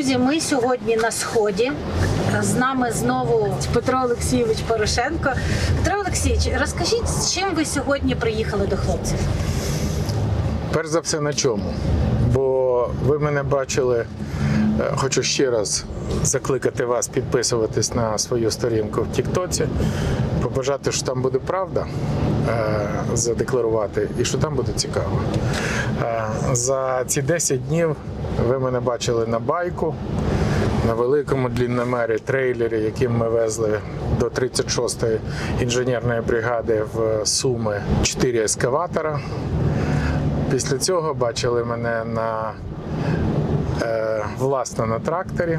Друзі, ми сьогодні на сході. З нами знову Петро Олексійович Порошенко. Петро Олексійович, розкажіть, з чим ви сьогодні приїхали до хлопців? Перш за все на чому? Бо ви мене бачили, е, хочу ще раз закликати вас підписуватись на свою сторінку в Тіктоці, побажати, що там буде правда, е, задекларувати, і що там буде цікаво. Е, За ці 10 днів ви мене бачили на байку. На великому длінномері трейлері, яким ми везли до 36-ї інженерної бригади в Суми 4 ескаватора. Після цього бачили мене на е, власне на тракторі.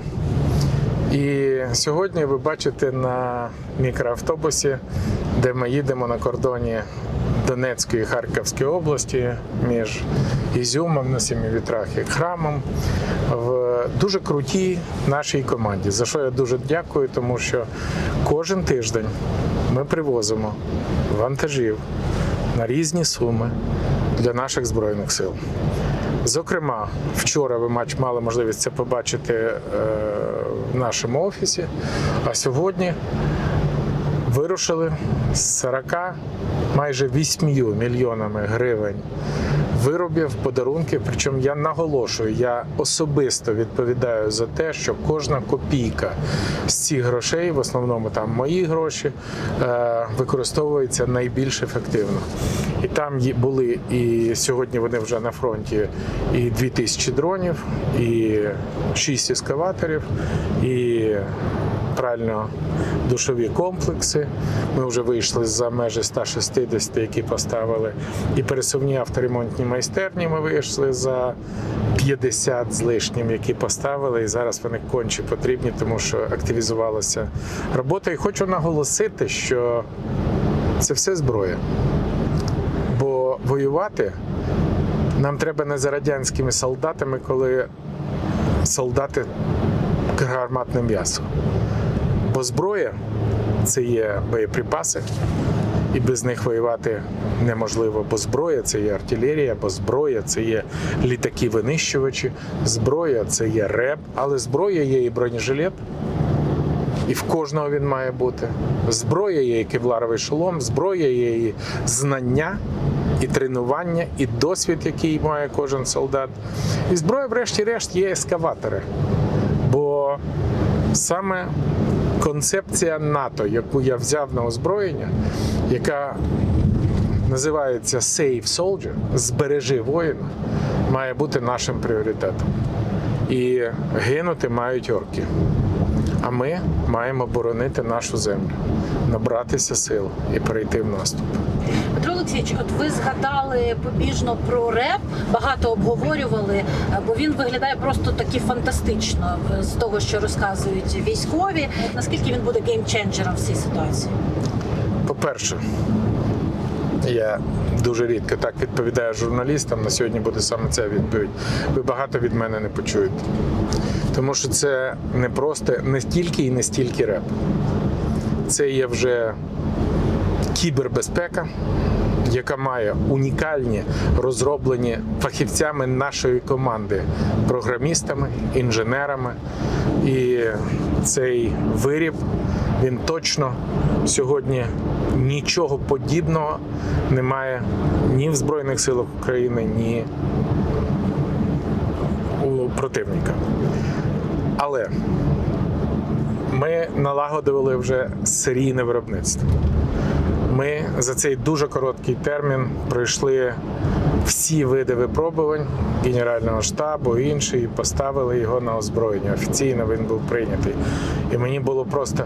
І сьогодні ви бачите на мікроавтобусі, де ми їдемо на кордоні Донецької і Харківської області між Ізюмом на сімі вітрах і храмом в дуже крутій нашій команді. За що я дуже дякую, тому що кожен тиждень ми привозимо вантажів на різні суми для наших збройних сил. Зокрема, вчора ви мач- мали можливість це побачити е, в нашому офісі, а сьогодні вирушили з 40 майже 8 мільйонами гривень виробів, подарунків. Причому я наголошую, я особисто відповідаю за те, що кожна копійка з цих грошей, в основному там мої гроші, е, використовується найбільш ефективно. І там були і сьогодні вони вже на фронті і 2000 дронів, і 6 ескаваторів, і прально душові комплекси. Ми вже вийшли за межі 160, які поставили. І пересувні авторемонтні майстерні ми вийшли за 50 з лишнім, які поставили. І зараз вони конче потрібні, тому що активізувалася робота. І хочу наголосити, що це все зброя. Бо воювати нам треба не за радянськими солдатами, коли солдати гарматне м'ясо. Бо зброя це є боєприпаси, і без них воювати неможливо. Бо зброя це є артилерія, бо зброя це є літаки-винищувачі, зброя це є реп, але зброя є і бронежилет. І в кожного він має бути. Зброя є і кевларовий шолом, зброя є і знання, і тренування, і досвід, який має кожен солдат. І зброя, врешті-решт, є ескаватори. Бо саме концепція НАТО, яку я взяв на озброєння, яка називається Save Soldier, збережи воїна, має бути нашим пріоритетом. І гинути мають орки. А ми маємо боронити нашу землю, набратися сил і перейти в наступ. Олексійович, от ви згадали побіжно про реп, багато обговорювали, бо він виглядає просто таки фантастично е, з того, що розказують військові. Наскільки він буде геймченджером в цій ситуації? По-перше, я дуже рідко так відповідаю журналістам. На сьогодні буде саме ця відповідь. Ви багато від мене не почуєте. Тому що це не просто не стільки і не стільки реп. Це є вже кібербезпека, яка має унікальні розроблені фахівцями нашої команди, програмістами, інженерами. І цей виріб він точно сьогодні нічого подібного немає ні в Збройних силах України, ні у противника. Але ми налагодили вже серійне виробництво. Ми за цей дуже короткий термін пройшли всі види випробувань Генерального штабу і інші, і поставили його на озброєння. Офіційно він був прийнятий. І мені було просто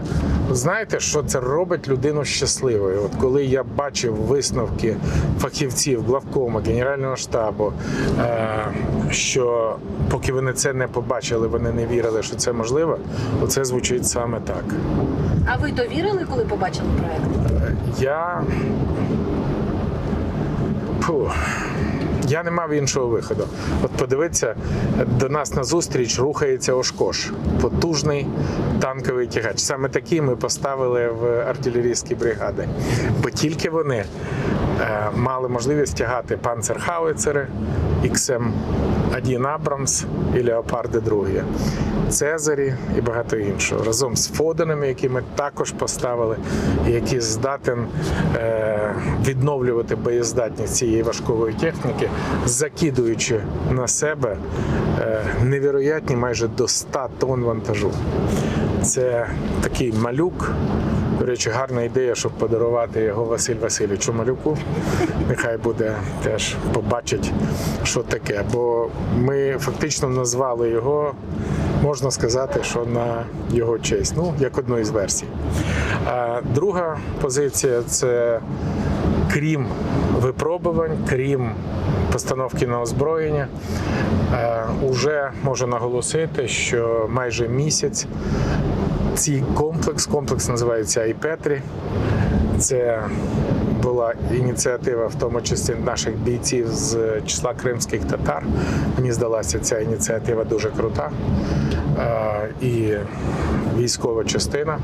знаєте, що це робить людину щасливою. От коли я бачив висновки фахівців главкома, Генерального штабу, е, що поки вони це не побачили, вони не вірили, що це можливо, оце звучить саме так. А ви довірили, коли побачили проект? Я. Фу. Я не мав іншого виходу. От подивіться, до нас на зустріч рухається Ошкош, потужний танковий тягач. Саме такий ми поставили в артилерійські бригади. Бо тільки вони е, мали можливість тягати панцерхауицери XM один Абрамс і Леопарди другі, Цезарі і багато іншого. Разом з Фоденами, які ми також поставили, які здатен е, відновлювати боєздатність цієї важкої техніки, закидуючи на себе е, невероятні майже до 100 тонн вантажу. Це такий малюк. До речі, гарна ідея, щоб подарувати його Василь Васильовичу Малюку. Нехай буде теж побачить, що таке. Бо ми фактично назвали його, можна сказати, що на його честь. Ну, як одну із версій. А друга позиція це крім випробувань, крім постановки на озброєння, е, уже можу наголосити, що майже місяць цей комплекс, комплекс називається Айпетрі. Це була ініціатива, в тому числі наших бійців з числа кримських татар. Мені здалася ця ініціатива дуже крута. І військова частина,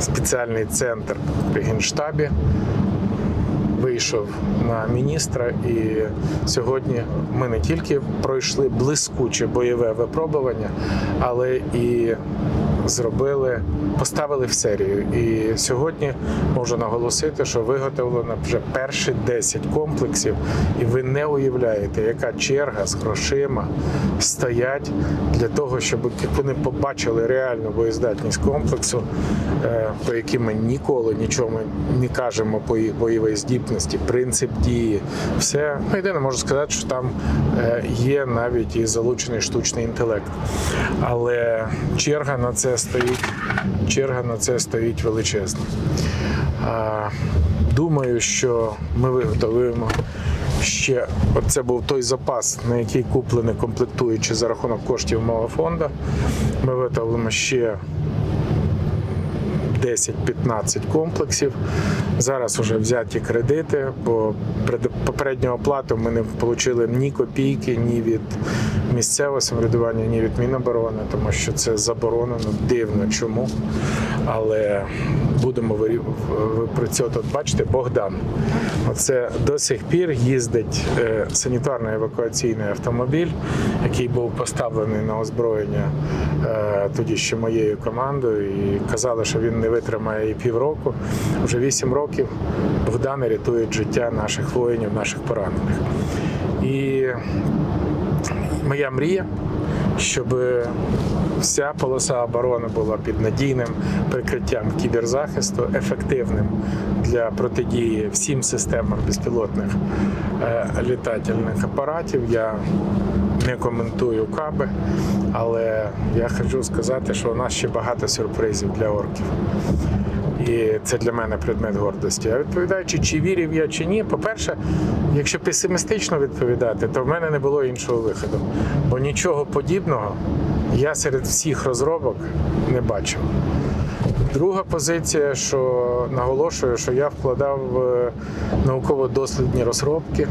спеціальний центр при генштабі вийшов на міністра, і сьогодні ми не тільки пройшли блискуче бойове випробування, але і зробили, поставили в серію. І сьогодні можу наголосити, що виготовлено вже перші 10 комплексів, і ви не уявляєте, яка черга з грошима стоять для того, щоб вони побачили реальну боєздатність комплексу, е, по яким ми ніколи нічого не кажемо по їх бойовій здібності, принцип дії. Все ну, єдине можу сказати, що там е, є навіть і залучений штучний інтелект. Але черга на це стоїть. Черга на це стоїть величезна. Думаю, що ми виготовимо ще. Це був той запас, на який куплені комплектуючи за рахунок коштів мого фонду. Ми виготовимо ще 10-15 комплексів. Зараз вже взяті кредити, бо попередню оплату ми не отримали ні копійки, ні від місцевого самоврядування, ні від Міноборони, тому що це заборонено. Дивно чому. Але будемо випрацьовувати. Бачите, Богдан. Оце до сих пір їздить е, санітарно-евакуаційний автомобіль, який був поставлений на озброєння е, тоді ще моєю командою. І казали, що він не витримає і півроку. Вже вісім років Богдани рятують життя наших воїнів, наших поранених. І моя мрія, щоб вся полоса оборони була під надійним прикриттям кіберзахисту, ефективним для протидії всім системам безпілотних е, літательних апаратів. Я не коментую каби, але я хочу сказати, що у нас ще багато сюрпризів для орків. І це для мене предмет гордості. А відповідаючи, чи вірив я чи ні, по-перше, якщо песимістично відповідати, то в мене не було іншого виходу. Бо нічого подібного я серед всіх розробок не бачив. Друга позиція, що наголошую, що я вкладав в науково-дослідні розробки.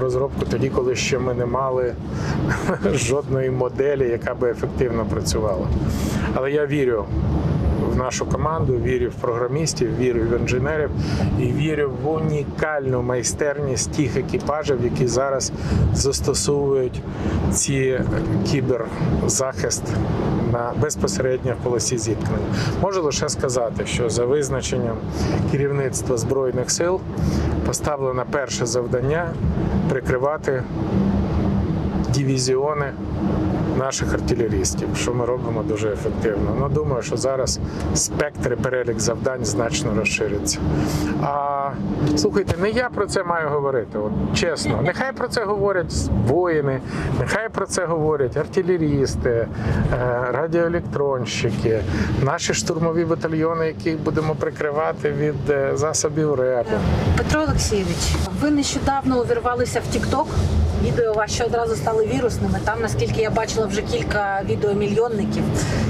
Розробку тоді, коли ще ми не мали жодної моделі, яка би ефективно працювала. Але я вірю в нашу команду, вірю в програмістів, вірю в інженерів і вірю в унікальну майстерність тих екіпажів, які зараз застосовують ці кіберзахист на безпосередньо в полосі зіткнення. Можу лише сказати, що за визначенням керівництва збройних сил поставлено перше завдання прикривати дивізіони наших артилерістів, що ми робимо дуже ефективно. Ну, думаю, що зараз спектр і перелік завдань значно розшириться. А слухайте, не я про це маю говорити. От чесно, нехай про це говорять воїни, нехай про це говорять артилерісти, е, радіоелектронщики, наші штурмові батальйони, яких будемо прикривати від е, засобів РЕПу. Петро Олексійович, ви нещодавно увірвалися в TikTok. Відео ваші одразу стали вірусними. Там, наскільки я бачила, вже кілька відеомільйонників.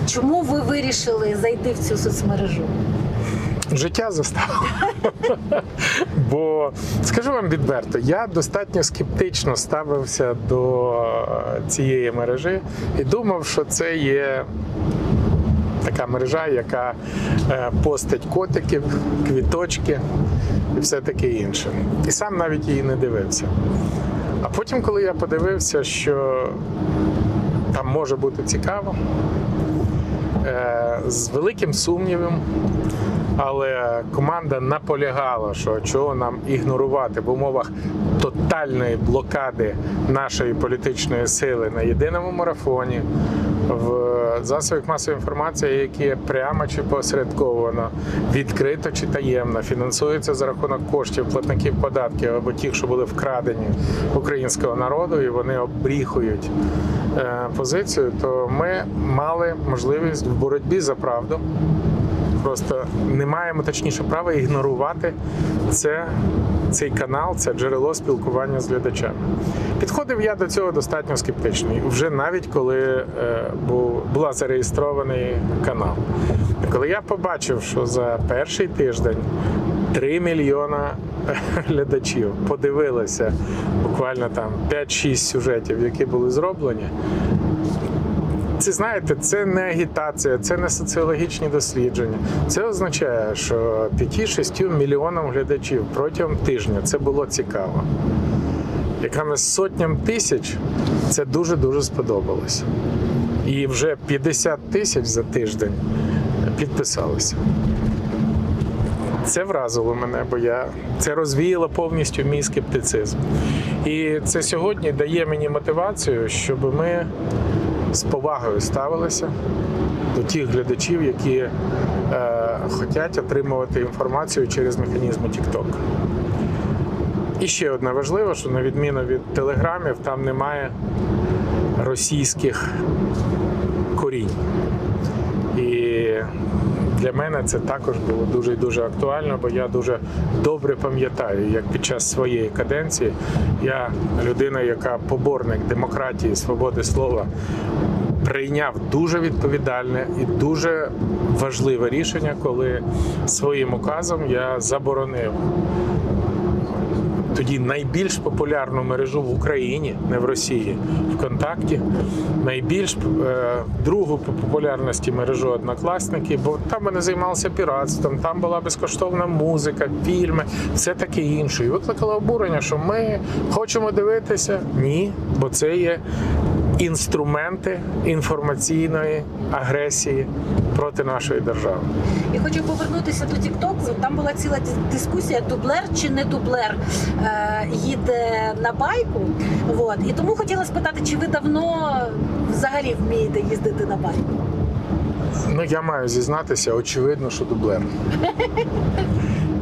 Чому ви вирішили зайти в цю соцмережу? Життя заставило. Бо скажу вам відверто, я достатньо скептично ставився до цієї мережі і думав, що це є. Така мережа, яка е, постить котиків, квіточки і все таке інше. І сам навіть її не дивився. Потім, коли я подивився, що там може бути цікаво, е, з великим сумнівом, але команда наполягала, що чого нам ігнорувати в умовах тотальної блокади нашої політичної сили на єдиному марафоні. В засобах масової інформації, які прямо чи посередковано, відкрито чи таємно фінансуються за рахунок коштів платників податків або тих, що були вкрадені українського народу, і вони обріхують е, позицію, то ми мали можливість в боротьбі за правду просто не маємо точніше права ігнорувати це, цей канал, це джерело спілкування з глядачами. Підходив я до цього достатньо скептично, вже навіть коли е, був, була зареєстрований канал. Коли я побачив, що за перший тиждень 3 мільйона глядачів подивилися буквально там 5-6 сюжетів, які були зроблені. Це знаєте, це не агітація, це не соціологічні дослідження. Це означає, що 5-6 мільйонам глядачів протягом тижня це було цікаво. Якими сотням тисяч це дуже дуже сподобалось. І вже 50 тисяч за тиждень підписалися. Це вразило мене, бо я це розвіяло повністю мій скептицизм. І це сьогодні дає мені мотивацію, щоб ми з повагою ставилися до тих глядачів, які е, хочуть отримувати інформацію через механізми TikTok. І ще одне важливе, що на відміну від телеграмів, там немає російських корінь. Для мене це також було дуже дуже актуально, бо я дуже добре пам'ятаю, як під час своєї каденції я людина, яка поборник демократії, свободи слова, прийняв дуже відповідальне і дуже важливе рішення, коли своїм указом я заборонив тоді найбільш популярну мережу в Україні, не в Росії, ВКонтакті, найбільш е, другу по популярності мережу однокласники, бо там вони займалися піратством, там була безкоштовна музика, фільми, все таке інше. І викликало обурення, що ми хочемо дивитися. Ні, бо це є інструменти інформаційної агресії проти нашої держави. І хочу повернутися до Тіктоку. Там була ціла дискусія: дублер чи не дублер е, їде на байку. От. І тому хотіла спитати, чи ви давно взагалі вмієте їздити на байку? Ну, я маю зізнатися, очевидно, що дублер.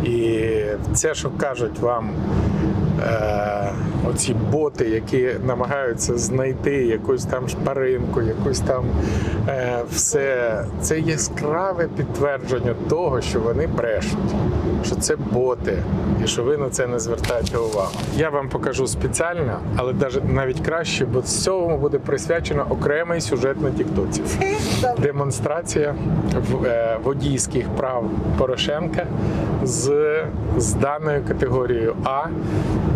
І це, що кажуть вам е, оці боти, які намагаються знайти якусь там шпаринку, якусь там е, все, це яскраве підтвердження того, що вони брешуть, що це боти, і що ви на це не звертаєте увагу. Я вам покажу спеціально, але навіть краще, бо з цього буде присвячено окремий сюжет на Тіктоці демонстрація в- е, водійських прав Порошенка з, з даною категорією А.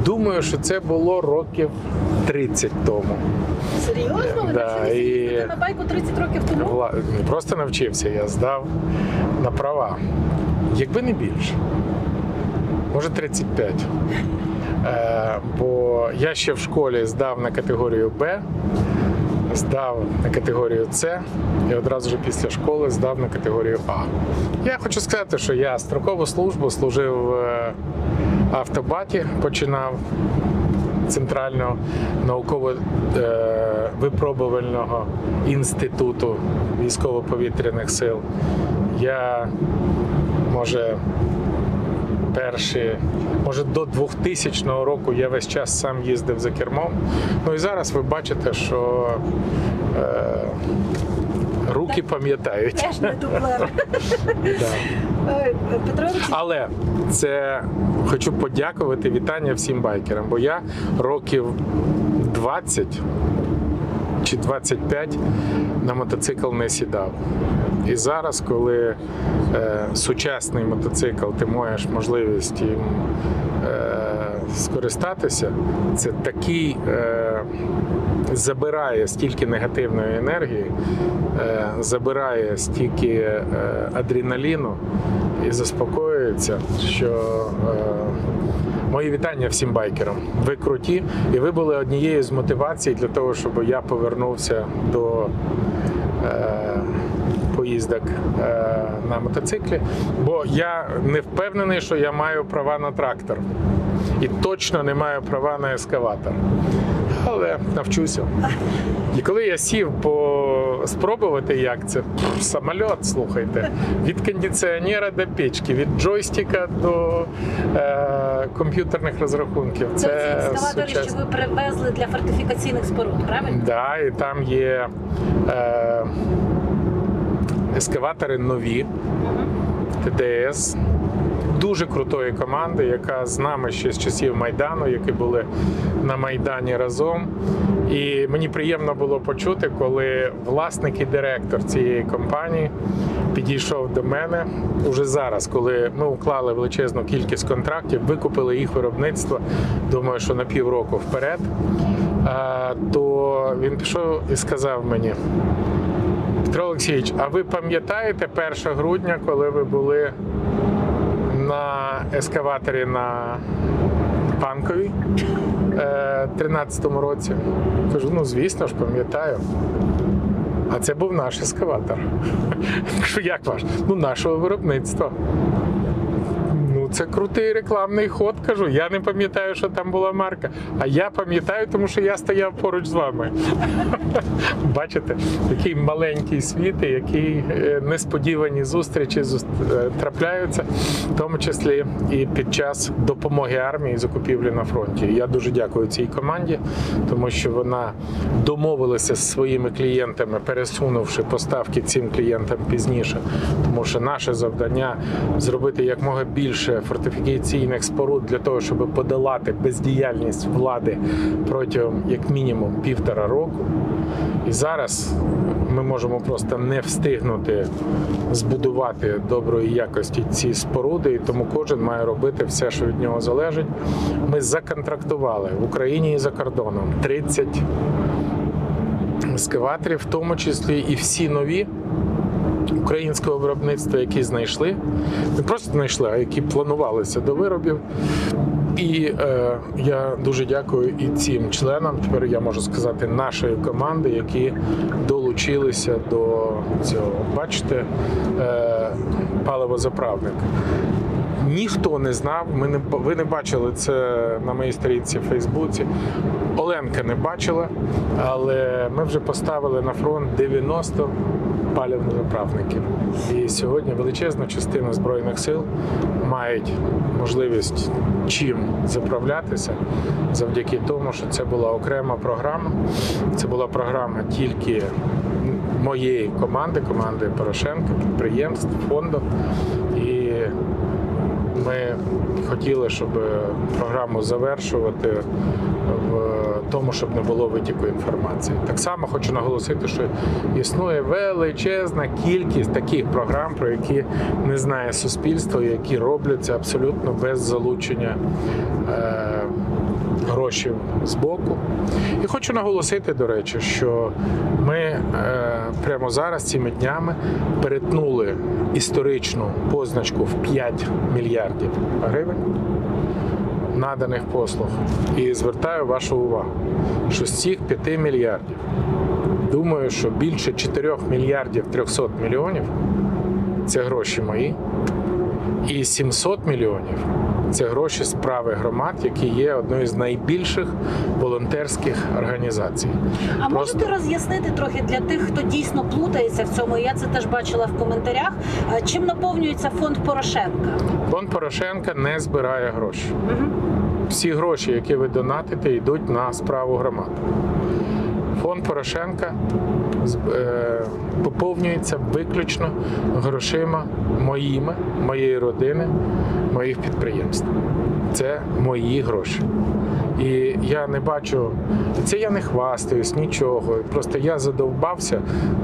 Думаю, що це було років 30 тому. Серйозно? Ви Да, навчилися і- їздити на байку 30 років тому? Вла- Не просто навчився, я здав на права. Якби не більше. Може 35. Е, бо я ще в школі здав на категорію Б, здав на категорію С і одразу ж після школи здав на категорію А. Я хочу сказати, що я строкову службу служив в автобаті, починав Центрального науково-випробувального інституту військово-повітряних сил. Я може перші, може до 2000 року я весь час сам їздив за кермом. Ну і зараз ви бачите, що е, руки пам'ятають. Теж не дублер. Але це хочу подякувати вітання всім байкерам, бо я років 20 чи 25 на мотоцикл не сідав. І зараз, коли е, сучасний мотоцикл, ти маєш можливість їм е, скористатися, це такий е, забирає стільки негативної енергії, е, забирає стільки е, адреналіну і заспокоюється, що е, мої вітання всім байкерам. Ви круті, і ви були однією з мотивацій для того, щоб я повернувся до. Поїздок е, на мотоциклі, бо я не впевнений, що я маю права на трактор і точно не маю права на ескаватор. Але навчуся. І коли я сів по спробувати, як це самольот, слухайте, від кондиціонера до печки, від джойстика до е, комп'ютерних розрахунків. Це, Це, екскаватори, що ви привезли для фортифікаційних споруд, правильно? Да, і там є е, ескаватори нові, ТДС. Дуже крутої команди, яка з нами ще з часів Майдану, які були на Майдані разом. І мені приємно було почути, коли власник і директор цієї компанії підійшов до мене уже зараз, коли ми уклали величезну кількість контрактів, викупили їх виробництво, думаю, що на півроку вперед. То він пішов і сказав мені: Петро Олексійович, а ви пам'ятаєте 1 грудня, коли ви були на ескаваторі на Панковій е, 13-му році? Кажу, ну звісно ж, пам'ятаю. А це був наш ескаватор. Кажу, як ваш? Ну, нашого виробництва. Це крутий рекламний ход, кажу. Я не пам'ятаю, що там була марка. А я пам'ятаю, тому що я стояв поруч з вами. Бачите, такий маленький світ, і які е, несподівані зустрічі зус- е, трапляються, в тому числі і під час допомоги армії закупівлі на фронті. Я дуже дякую цій команді, тому що вона домовилася з своїми клієнтами, пересунувши поставки цим клієнтам пізніше. Тому що наше завдання зробити якмога більше фортифікаційних споруд для того, щоб подолати бездіяльність влади протягом як мінімум півтора року. І зараз ми можемо просто не встигнути збудувати доброї якості ці споруди, і тому кожен має робити все, що від нього залежить. Ми законтрактували в Україні і за кордоном 30 ескаваторів, в тому числі і всі нові. Українського виробництва, які знайшли, не просто знайшли, а які планувалися до виробів. І е, я дуже дякую і цим членам. Тепер я можу сказати нашої команди, які долучилися до цього. Бачите, е, паливозаправник. Ніхто не знав. Ми не ви не бачили це на моїй сторінці в Фейсбуці. Оленка не бачила, але ми вже поставили на фронт 90 палівнозаправників. І сьогодні величезна частина збройних сил мають можливість чим заправлятися завдяки тому, що це була окрема програма. Це була програма тільки моєї команди, команди Порошенка, підприємств, фонду. Ми хотіли, щоб програму завершувати в тому, щоб не було витіку інформації. Так само хочу наголосити, що існує величезна кількість таких програм, про які не знає суспільство, які робляться абсолютно без залучення. Грошей з боку. І хочу наголосити, до речі, що ми е, прямо зараз цими днями перетнули історичну позначку в 5 мільярдів гривень наданих послуг. І звертаю вашу увагу, що з цих 5 мільярдів, думаю, що більше 4 мільярдів 300 мільйонів це гроші мої, і 700 мільйонів це гроші справи громад, які є одною з найбільших волонтерських організацій. А Просто- можете роз'яснити трохи для тих, хто дійсно плутається в цьому? Я це теж бачила в коментарях. Чим наповнюється фонд Порошенка? Фонд Порошенка не збирає гроші. Мгм. Всі гроші, які ви донатите, йдуть на справу громад. Фонд Порошенка е, поповнюється виключно грошима моїми, моєї родини, моїх підприємств. Це мої гроші. І я не бачу, це я не хвастаюсь нічого. Просто я задовбався,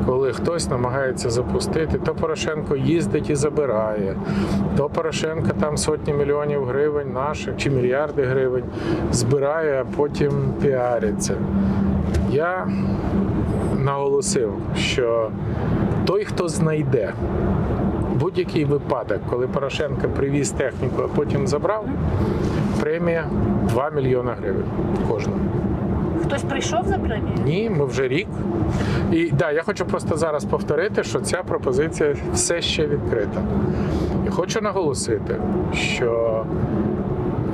коли хтось намагається запустити. То Порошенко їздить і забирає, то Порошенко там сотні мільйонів гривень наших чи мільярди гривень збирає, а потім піариться. Я наголосив, що той, хто знайде будь-який випадок, коли Порошенко привіз техніку, а потім забрав, премія 2 мільйона гривень кожного. Хтось прийшов за премію? Ні, ми вже рік. І да, я хочу просто зараз повторити, що ця пропозиція все ще відкрита. І хочу наголосити, що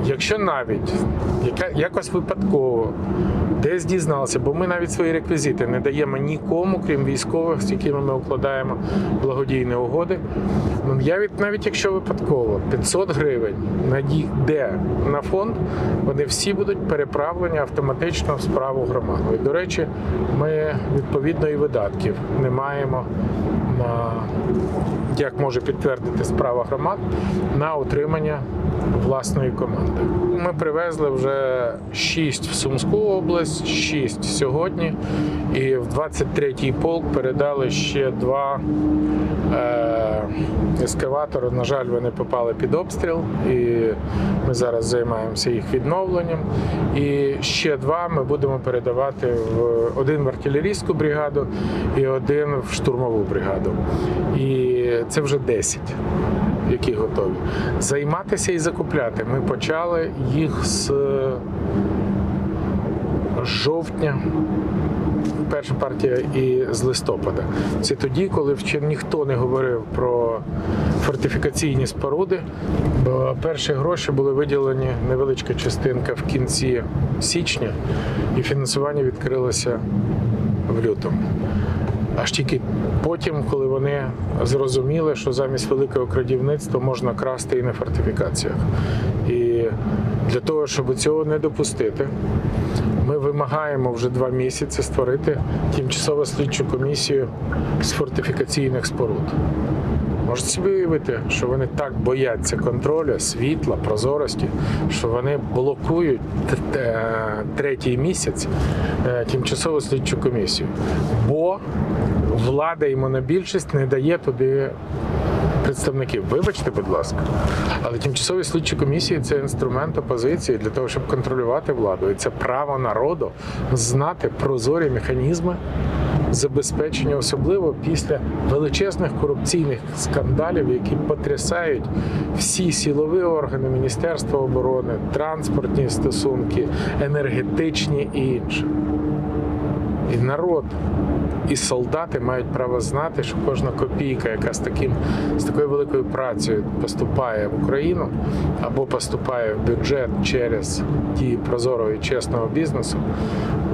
якщо навіть яка, якось випадково десь дізналися, бо ми навіть свої реквізити не даємо нікому, крім військових, з якими ми укладаємо благодійні угоди. Ну, я від, навіть якщо випадково 500 гривень надійде на фонд, вони всі будуть переправлені автоматично в справу громади. І, до речі, ми відповідно і видатків не маємо на як може підтвердити справа громад на утримання власної команди. Ми привезли вже 6 в Сумську область, 6 сьогодні, і в 23-й полк передали ще два е- ескаватори. На жаль, вони попали під обстріл, і ми зараз займаємося їх відновленням. І ще два ми будемо передавати в один в артилерійську бригаду і один в штурмову бригаду. І це вже 10 які готові. Займатися і закупляти. Ми почали їх з жовтня. Перша партія і з листопада. Це тоді, коли ще ніхто не говорив про фортифікаційні споруди, бо перші гроші були виділені невеличка частинка в кінці січня, і фінансування відкрилося в лютому. Аж тільки потім, коли вони зрозуміли, що замість великого крадівництва можна красти і на фортифікаціях. І для того, щоб цього не допустити, ми вимагаємо вже два місяці створити тимчасову слідчу комісію з фортифікаційних споруд. Можете собі уявити, що вони так бояться контролю, світла, прозорості, що вони блокують третій місяць е, тимчасову слідчу комісію. Бо влада і монобільшість не дає туди представників. Вибачте, будь ласка. Але тимчасові слідчі комісії це інструмент опозиції для того, щоб контролювати владу. І це право народу знати прозорі механізми забезпечення, особливо після величезних корупційних скандалів, які потрясають всі силові органи Міністерства оборони, транспортні стосунки, енергетичні і інше. І народ, і солдати мають право знати, що кожна копійка, яка з таким з такою великою працею поступає в Україну або поступає в бюджет через дії прозорого і чесного бізнесу,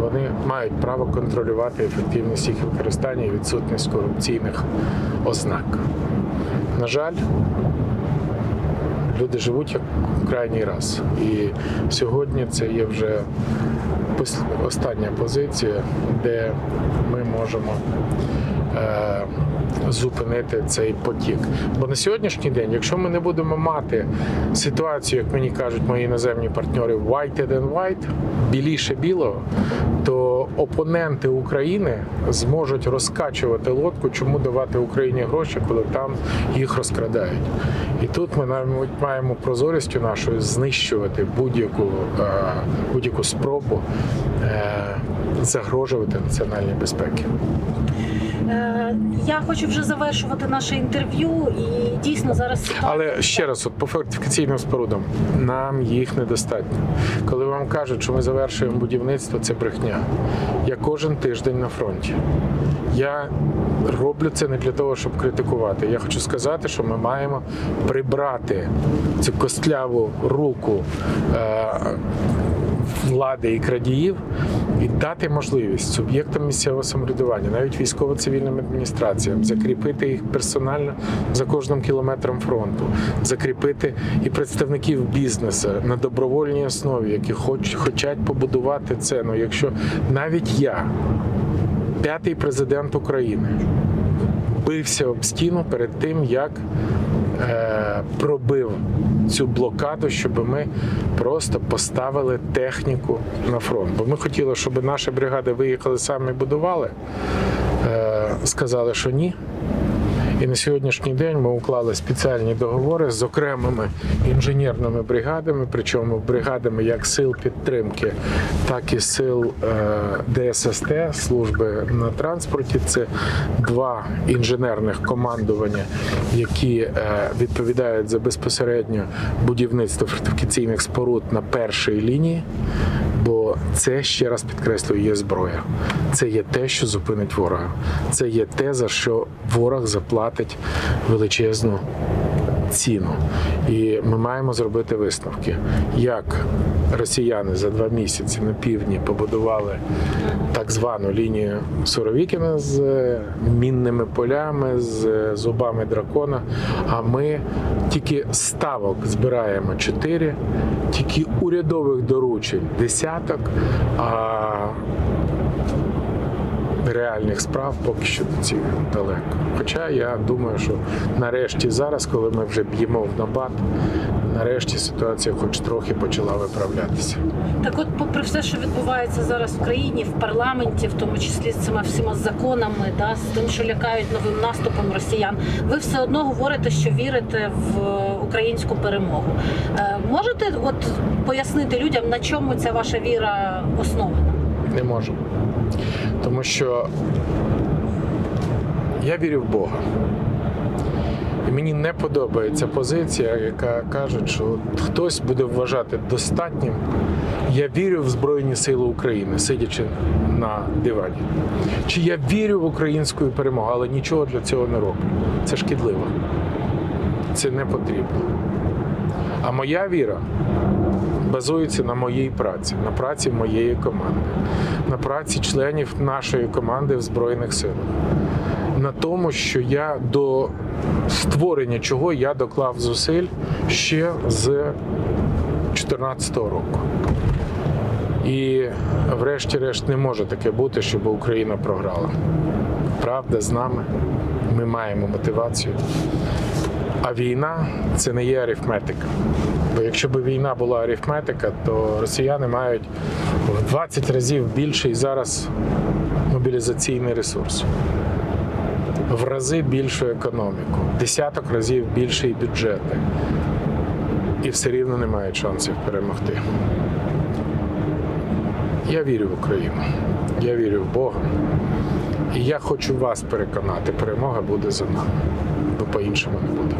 вони мають право контролювати ефективність їх використання і відсутність корупційних ознак. На жаль, люди живуть як крайній раз. І сьогодні це є вже остання позиція, де ми можемо е, зупинити цей потік. Бо на сьогоднішній день, якщо ми не будемо мати ситуацію, як мені кажуть мої іноземні партнери, white and white, біліше білого, то опоненти України зможуть розкачувати лодку, чому давати Україні гроші, коли там їх розкрадають. І тут ми навіть маємо прозорістю нашою знищувати будь-яку е, будь-яку спробу е, загрожувати національній безпеці. Е, Я хочу вже завершувати наше інтерв'ю і дійсно зараз. Але ще раз, от по фортифікаційним спорудам, нам їх недостатньо. Коли вам кажуть, що ми завершуємо будівництво, це брехня. Я кожен тиждень на фронті. Я роблю це не для того, щоб критикувати. Я хочу сказати, що ми маємо прибрати цю костляву руку. Е- Влади і крадіїв і дати можливість суб'єктам місцевого самоврядування, навіть військово-цивільним адміністраціям, закріпити їх персонально за кожним кілометром фронту, закріпити і представників бізнесу на добровольній основі, які хоч, хочуть побудувати це. Ну, якщо навіть я, п'ятий президент України, бився об стіну перед тим, як е, пробив цю блокаду, щоб ми просто поставили техніку на фронт. Бо ми хотіли, щоб наші бригади виїхали самі будували. Е, сказали, що ні. І на сьогоднішній день ми уклали спеціальні договори з окремими інженерними бригадами, причому бригадами як сил підтримки, так і сил е, ДССТ служби на транспорті. Це два інженерних командування, які е, відповідають за безпосередньо будівництво фортифікаційних споруд на першій лінії. Бо це ще раз підкреслюю, є зброя. Це є те, що зупинить ворога. Це є те, за що ворог заплатить величезну ціну. І ми маємо зробити висновки, як росіяни за два місяці на півдні побудували так звану лінію Суровікіна з е, мінними полями, з е, зубами дракона. А ми тільки ставок збираємо чотири, тільки урядових доручень десяток. А реальних справ поки що до цих далеко. Хоча я думаю, що нарешті зараз, коли ми вже б'ємо в набат, нарешті ситуація хоч трохи почала виправлятися. Так, от, попри все, що відбувається зараз в країні, в парламенті, в тому числі з цими всіма законами, да, з тим, що лякають новим наступом росіян, ви все одно говорите, що вірите в українську перемогу. Е, можете от пояснити людям, на чому ця ваша віра основана? Не можу. Тому що я вірю в Бога. І мені не подобається позиція, яка каже, що хтось буде вважати достатнім. Я вірю в Збройні Сили України, сидячи на дивані. Чи я вірю в українську перемогу, але нічого для цього не роблю. Це шкідливо. Це не потрібно. А моя віра базується на моїй праці, на праці моєї команди, на праці членів нашої команди в Збройних силах, на тому, що я до створення чого я доклав зусиль ще з 2014 року. І врешті-решт не може таке бути, щоб Україна програла. Правда з нами. Ми маємо мотивацію. А війна це не є арифметика. Бо якщо б війна була арифметика, то росіяни мають в 20 разів більший зараз мобілізаційний ресурс, в рази більшу економіку, десяток разів більший бюджети. І все рівно не мають шансів перемогти. Я вірю в Україну, я вірю в Бога. І я хочу вас переконати, перемога буде за нами, бо по-іншому не буде.